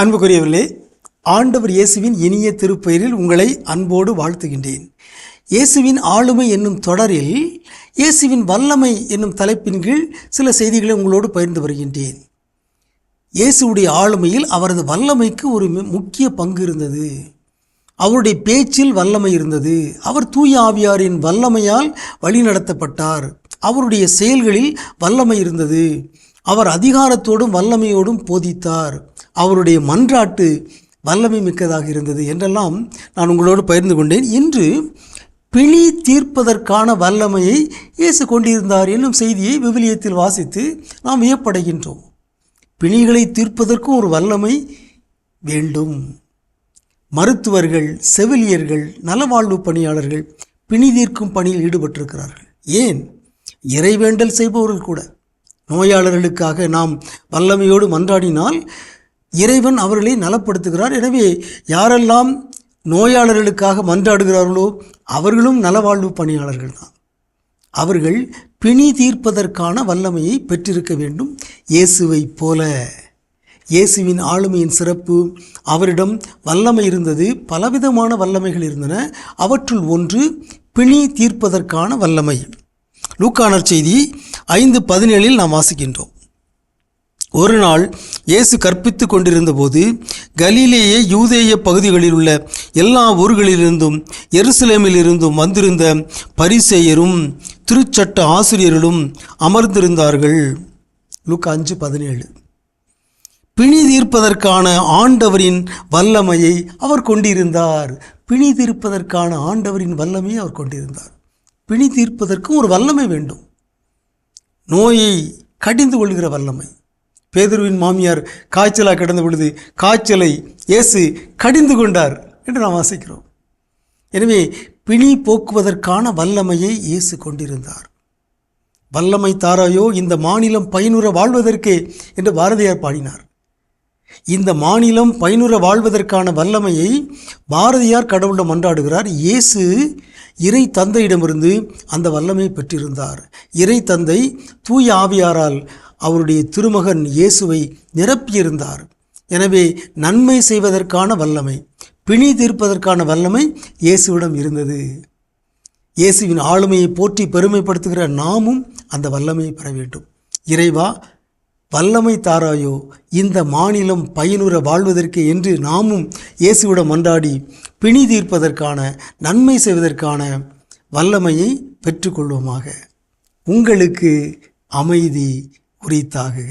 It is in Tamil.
அன்புக்குரியவர்களே ஆண்டவர் இயேசுவின் இனிய திருப்பெயரில் உங்களை அன்போடு வாழ்த்துகின்றேன். இயேசுவின் ஆளுமை என்னும் தொடரில் இயேசுவின் வல்லமை என்னும் தலைப்பின் கீழ் சில செய்திகளை உங்களோடு பகிர்ந்து வருகின்றேன். இயேசுவுடைய ஆளுமையில் அவரது வல்லமைக்கு ஒரு முக்கிய பங்கு இருந்தது. அவருடைய பேச்சில் வல்லமை இருந்தது. அவர் தூய ஆவியாரின் வல்லமையால் வழிநடத்தப்பட்டார். அவருடைய செயல்களில் வல்லமை இருந்தது. அவர் அதிகாரத்தோடும் வல்லமையோடும் போதித்தார். அவருடைய மன்றாட்டு வல்லமை மிக்கதாக இருந்தது என்றெல்லாம் நான் உங்களோடு பகிர்ந்து கொண்டேன். இன்று பிணி தீர்ப்பதற்கான வல்லமையை இயேசு கொண்டிருந்தார் என்னும் செய்தியை விவிலியத்தில் வாசித்து நாம் வியப்படைகின்றோம். பிணிகளை தீர்ப்பதற்கும் ஒரு வல்லமை வேண்டும். மருத்துவர்கள் செவிலியர்கள் நலவாழ்வு பணியாளர்கள் பிணி தீர்க்கும் பணியில் ஈடுபட்டிருக்கிறார்கள். ஏன்? இறைவேண்டல் செய்பவர்கள் கூட. நோயாளர்களுக்காக நாம் வல்லமையோடு மன்றாடினால் இறைவன் அவர்களை நலப்படுத்துகிறார். எனவே யாரெல்லாம் நோயாளர்களுக்காக மன்றாடுகிறார்களோ அவர்களும் நலவாழ்வு பணியாளர்கள் தான். அவர்கள் பிணி தீர்ப்பதற்கான வல்லமையை பெற்றிருக்க வேண்டும். இயேசுவைப் போல. இயேசுவின் ஆளுமையின் சிறப்பு அவரிடம் வல்லமை இருந்தது பலவிதமான வல்லமைகள் இருந்தன. அவற்றுள் ஒன்று பிணி தீர்ப்பதற்கான வல்லமை. லூக்கானர் செய்தி ஐந்து பதினேழில் நாம் வாசிக்கின்றோம். ஒரு நாள் இயேசு கற்பித்து கொண்டிருந்தபோது கலிலேயே யூதேய பகுதிகளில் உள்ள எல்லா ஊர்களிலிருந்தும் எருசலேமிலிருந்தும் வந்திருந்த பரிசேயரும் திருச்சட்ட ஆசிரியர்களும் அமர்ந்திருந்தார்கள். லுக் அஞ்சு பதினேழு. பிணி தீர்ப்பதற்கான ஆண்டவரின் வல்லமையை அவர் கொண்டிருந்தார். பிணி தீர்ப்பதற்கான ஆண்டவரின் வல்லமையை அவர் கொண்டிருந்தார். பிணி தீர்ப்பதற்கும் ஒரு வல்லமை வேண்டும். நோயை கடிந்து கொள்கிற வல்லமை. பேதுருவின் மாமியார் காய்ச்சலாக கிடந்த பொழுது காய்ச்சலை இயேசு கடிந்து கொண்டார் என்று நாம் வாசிக்கிறோம். எனவே பிணி போக்குவதற்கான வல்லமையை இயேசு கொண்டிருந்தார். வல்லமை தாராயோ இந்த மாநிலம் பயனுற வாழ்வதற்கே என்று பாரதியார் பாடினார். இந்த மாநிலம் பயனுற வாழ்வதற்கான வல்லமையை பாரதியார் கடவுளிடம் மன்றாடுகிறார். இயேசு இறை தந்தையிடமிருந்து அந்த வல்லமை பெற்றிருந்தார். இறை தந்தை தூய ஆவியாரால் அவருடைய திருமகன் இயேசுவை நிரப்பியிருந்தார். எனவே நன்மை செய்வதற்கான வல்லமை பிணி தீர்ப்பதற்கான வல்லமை இயேசுவிடம் இருந்தது. இயேசுவின் ஆளுமையை போற்றி பெருமைப்படுத்துகிற நாமும் அந்த வல்லமையை பெற வேண்டும். இறைவா வல்லமை தாராயோ இந்த மாநிலம் பயனுற வாழ்வதற்கு என்று நாமும் இயேசுவிடம் மன்றாடி பிணி தீர்ப்பதற்கான நன்மை செய்வதற்கான வல்லமையை பெற்றுக்கொள்வோமாக. உங்களுக்கு அமைதி உரித்தாகுக.